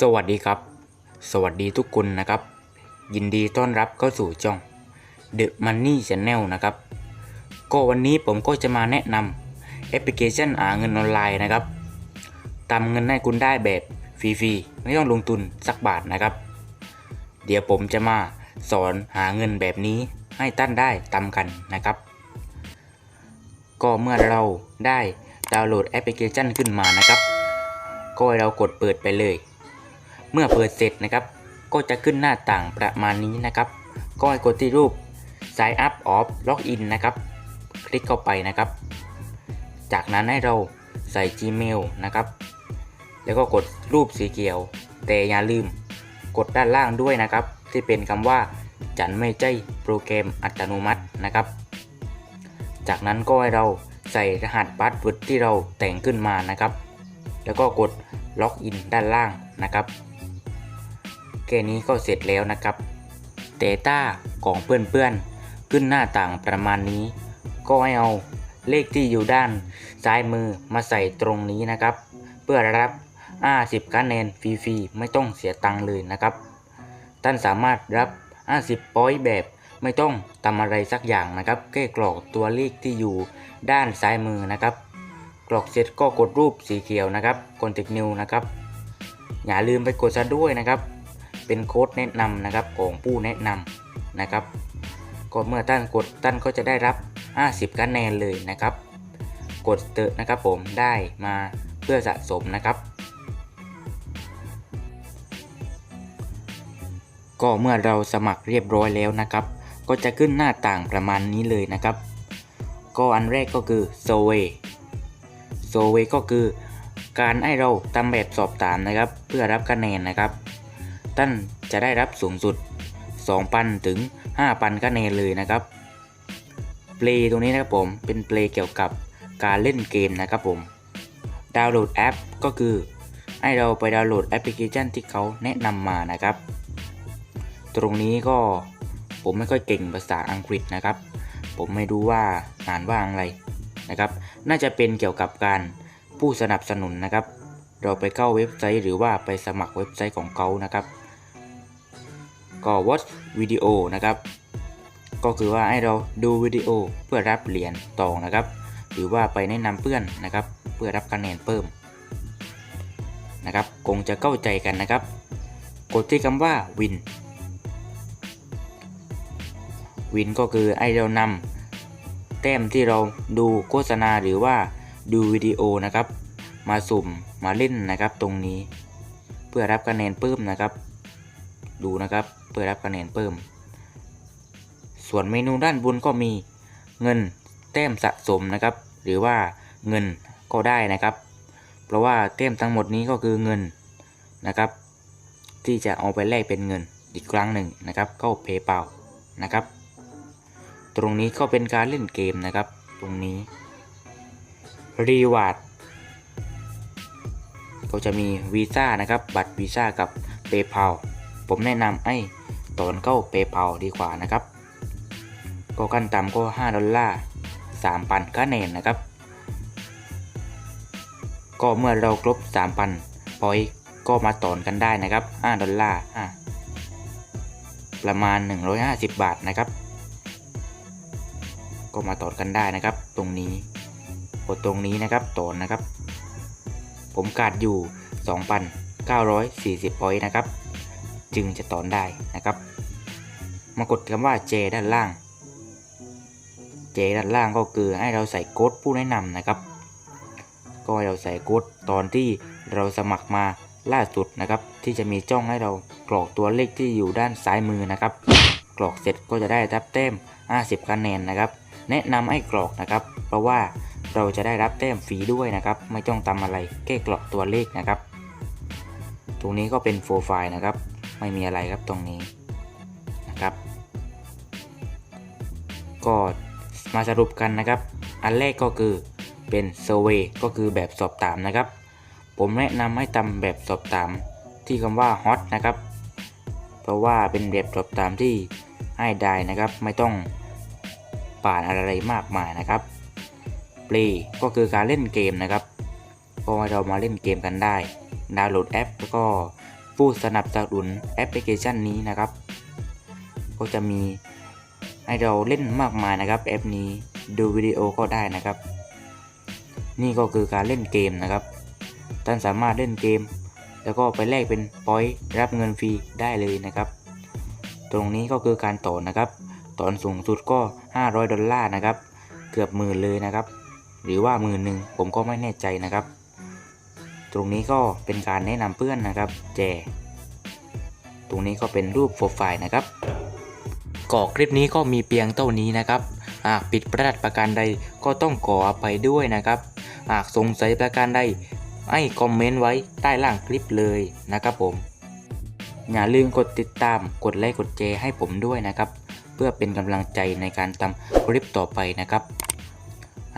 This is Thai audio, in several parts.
สวัสดีครับ สวัสดีทุกคนนะครับ ยินดีต้อนรับเข้าสู่ช่อง The Money Channel นะครับ ก็วันนี้ผมก็จะมาแนะนำแอปพลิเคชันหาเงินออนไลน์นะครับตามเงินให้คุณได้แบบฟรีๆ ไม่ต้องลงทุนสักบาทนะครับ เดี๋ยวผมจะมาสอนหาเงินแบบนี้ให้ท่านได้ตามกันนะครับ ก็เมื่อเราได้ดาวน์โหลดแอปพลิเคชันขึ้นมานะครับก็ให้เรากดเปิดไปเลย เมื่อเปิดเสร็จนะครับ ก็จะขึ้นหน้าต่างประมาณนี้นะครับ ก็ให้กดที่รูป Sign up of Login นะครับ คลิกเข้าไปนะครับ จากนั้นให้เราใส่ Gmail นะครับ แล้วก็กดรูปสีเขียว แต่อย่าลืมกดด้านล่างด้วยนะครับ ที่เป็นคำว่าจันไม่ใจโปรแกรมอัตโนมัตินะครับ จากนั้นก็ให้เราใส่รหัสพาสเวิร์ดที่เราแต่งขึ้นมานะครับ แล้วก็กดล็อกอินด้านล่างนะครับ แค่นี้ก็เสร็จแล้วนะครับเตต้าของเพื่อนๆ ขึ้นหน้าต่างประมาณนี้ ก็ให้เอาเลขที่อยู่ด้านซ้ายมือมาใส่ตรงนี้นะครับ เพื่อรับ 50 คะแนนฟรีๆ ไม่ต้องเสียตังค์เลยนะครับ ท่านสามารถรับ 50 ปอยแบบไม่ต้องทำอะไรสักอย่างนะครับแค่กรอกตัวเลขที่อยู่ด้านซ้ายมือนะครับ กรอกเสร็จก็กดรูปสีเขียวนะครับ Contact New นะครับ อย่าลืมไปกดซะด้วยนะครับ เป็นโค้ดแนะนำนะครับของผู้แนะนำนะครับ ก็เมื่อท่านกดท่านก็จะได้รับ 50คะแนนเลยนะครับ กดเตอะนะครับผมได้มาเพื่อสะสมนะครับ ก็เมื่อเราสมัครเรียบร้อยแล้วนะครับ ก็จะขึ้นหน้าต่างประมาณนี้เลยนะครับ ก็อันแรกก็คือ s o w a y โซเวก็คือการให้เราทำแบบสอบถามนะครับ เพื่อรับคะแนนนะครับ ท่านจะได้รับสูงสุด 2,000 ถึง 5,000คะแนนเลยนะครับเพลย์ตรงนี้นะครับผมเป็นเพลย์เกี่ยวกับการเล่นเกมนะครับผมดาวน์โหลดแอปก็คือให้เราไปดาวน์โหลดแอปพลิเคชันที่เขาแนะนำมานะครับ ตรงนี้ก็ผมไม่ค่อยเก่งภาษาอังกฤษนะครับ ผมไม่รู้ว่าอ่านว่าอะไรนะครับ น่าจะเป็นเกี่ยวกับการผู้สนับสนุนนะครับ เราไปเข้าเว็บไซต์หรือว่าไปสมัครเว็บไซต์ของเขานะครับ ก็ watch วิดีโอนะครับ ก็คือว่าให้เราดูวิดีโอเพื่อรับเหรียญตองนะครับ หรือว่าไปแนะนำเพื่อนนะครับ เพื่อรับคะแนนเพิ่มนะครับคงจะเข้าใจกันนะครับ กดที่คำว่า win วินก็คือให้เรานำแต้มที่เราดูโฆษณาหรือว่าดูวิดีโอนะครับ มาสุ่มมาเล่นนะครับตรงนี้ เพื่อรับคะแนนเพิ่มนะครับ ดูนะครับเพื่อรับคะแนนเพิ่ม ส่วนเมนูด้านบนก็มีเงินแต้มสะสมนะครับ หรือว่าเงินก็ได้นะครับ เพราะว่าแต้มทั้งหมดนี้ก็คือเงินนะครับ ที่จะเอาไปแลกเป็นเงินอีกครั้งหนึ่งนะครับ เข้า PayPal นะครับ ตรงนี้ก็เป็นการเล่นเกมนะครับ ตรงนี้รีวาร์ดก็จะมีวีซ่านะครับ บัตรวีซ่ากับเ PayPal ผมแนะนำให้ตอนเข้า PayPal ดีกว่านะครับ ก็ขั้นต่ำก็ 5 ดอลลาร์3,000คะแนนนะครับ ก็เมื่อเราครบ 3,000 พอยก็มาต่อนกันได้นะครับ 5 ดอลลาร์ประมาณ 150 บาทนะครับ ก็มาต่อกันได้นะครับ ตรงนี้กดตรงนี้นะครับต่อนะครับ ผมขาดอยู่ 2,940 พอยนะครับ จึงจะต่อได้นะครับ มากดคำว่า J ด้านล่าง J ด้านล่างก็คือให้เราใส่โค้ดผู้แนะนำนะครับ ก็ให้เราใส่โค้ดตอนที่เราสมัครมาล่าสุดนะครับ ที่จะมีจ้องให้เรากรอกตัวเลขที่อยู่ด้านซ้ายมือนะครับ กรอกเสร็จก็จะได้รับแต้ม 50 คะแนนนะครับ แนะนำให้กรอกนะครับ เพราะว่าเราจะได้รับแต้มฟรีด้วยนะครับ ไม่ต้องทำอะไรแค่กรอกตัวเลขนะครับ ตรงนี้ก็เป็นโฟไฟล์นะครับ ไม่มีอะไรครับตรงนี้นะครับ ก็มาสรุปกันนะครับ อันแรกก็คือเป็นเซอร์เวยก็คือแบบสอบถามนะครับ ผมแนะนำให้ทำแบบสอบถามที่คำว่า hot นะครับ เพราะว่าเป็นแบบสอบถามที่ให้ได้นะครับ ไม่ต้องป่านอะไรมากมายนะครับ play ก็คือการเล่นเกมนะครับ ก็เรามาเล่นเกมกันได้ ดาวน์โหลดแอปแล้วก็ ผู้สนับสนุนแอปพลิเคชันนี้นะครับ ก็จะมีให้เราเล่นมากมายนะครับแอปนี้ดูวิดีโอก็ได้นะครับ นี่ก็คือการเล่นเกมนะครับ ท่านสามารถเล่นเกม แล้วก็ไปแลกเป็นพอยต์รับเงินฟรีได้เลยนะครับ ตรงนี้ก็คือการต่อนะครับตอนสูงสุดก็ 500 ดอลลาร์นะครับ เกือบหมื่นเลยนะครับ หรือว่าหมื่นหนึ่งผมก็ไม่แน่ใจนะครับ ตรงนี้ก็เป็นการแนะนำเพื่อนนะครับแจ ตรงนี้ก็เป็นรูปโปรไฟล์นะครับก่อคลิปนี้ก็มีเพียงเท่านี้นะครับหากผิดพลาดประการใดก็ต้องขออภัยด้วยนะครับ หากสงสัยประการใดให้คอมเมนต์ไว้ใต้ล่างคลิปเลยนะครับผม อย่าลืมกดติดตามกดไลค์กดแชร์ให้ผมด้วยนะครับ เพื่อเป็นกำลังใจในการทำคลิปต่อไปนะครับ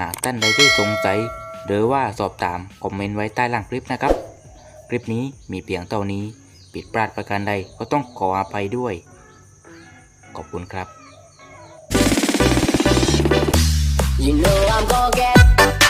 หากท่านใดที่สงสัย หรือว่าสอบถามคอมเมนต์ไว้ใต้ล่างคลิปนะครับ คลิปนี้มีเพียงเท่านี้ ผิดพลาดประการใดก็ต้องขออภัยด้วย ขอบคุณครับ You know